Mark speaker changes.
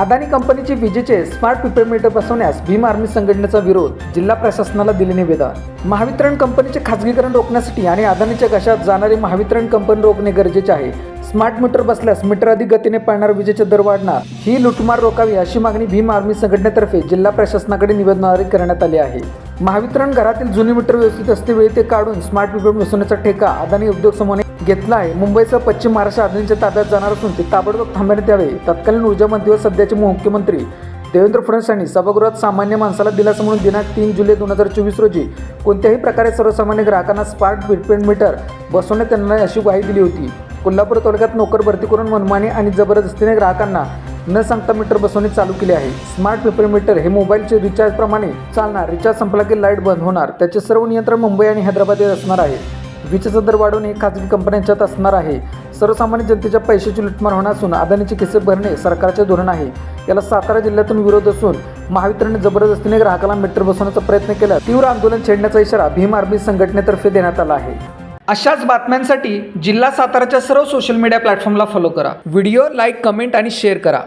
Speaker 1: अदानी कंपनीचे विजेचे smart prepaid meter बसवण्यास भीम आर्मी संघटनेचा विरोध जिल्हा प्रशासनाला दिले निवेदन. महावितरण कंपनीचे खाजगीकरण रोखण्यासाठी आणि अदानीच्या घशात जाणारे महावितरण कंपनी रोखणे गरजेचे आहे. स्मार्ट मीटर बसल्यास मीटर अधिक गतीने पाळणार विजेचे दर वाढणार ही लुटमार रोखावी अशी मागणी भीम आर्मी संघटनेतर्फे जिल्हा प्रशासनाकडे निवेदनाद्वारे करण्यात आली आहे. महावितरण घरातील जुनी मीटर व्यवस्थित असतेवेळी ते काढून स्मार्ट मीटर बसवण्याचा ठेका अदानी उद्योग समूहाने घेतला आहे मुंबईसह पश्चिम महाराष्ट्र अदानीच्या ताब्यात जाणार असून ते ताबडतोब थांबण्यात यावे तत्कालीन ऊर्जा मंत्री व सध्याचे मुख्यमंत्री देवेंद्र फडणवीस यांनी सभागृहात सामान्य माणसाला दिलासा म्हणून दिनांक तीन जुलै दोन हजार चोवीस रोजी कोणत्याही प्रकारे सर्वसामान्य ग्राहकांना स्मार्ट बिटपेंट मीटर बसवण्यात येणार नाही अशी ग्वाही दिली होती. कोल्हापूर तालुक्यात नोकर भरती करून मनमानी आणि जबरदस्तीने ग्राहकांना न सांगता मीटर बसवणे चालू केले आहे. स्मार्ट पेपर मीटर हे मोबाईलचे रिचार्ज प्रमाणे चालणार. रिचार्ज संपला की लाइट बंद होणार. त्याचे सर्व नियंत्रण मुंबई आणि हैदराबाद येत असणार आहे. विजेचा दर वाढवणे हे खाजगी कंपन्यांच्यात असणार आहे. सर्वसामान्य जनतेच्या पैशाची लुटमार होणार असून अदानीचे किस्से भरणे सरकारचे धोरण आहे. याला सातारा जिल्ह्यातून विरोध असून महावितरणने जबरदस्तीने ग्राहकाला मीटर बसवण्याचा प्रयत्न केला. तीव्र आंदोलन छेडण्याचा इशारा भीम आर्मी संघटनेतर्फे देण्यात आला आहे. अशाच बातम्यांसाठी जिल्हा साताराच्या सर्व सोशल मीडिया प्लॅटफॉर्मला फॉलो करा. व्हिडिओ लाईक कमेंट आणि शेअर करा.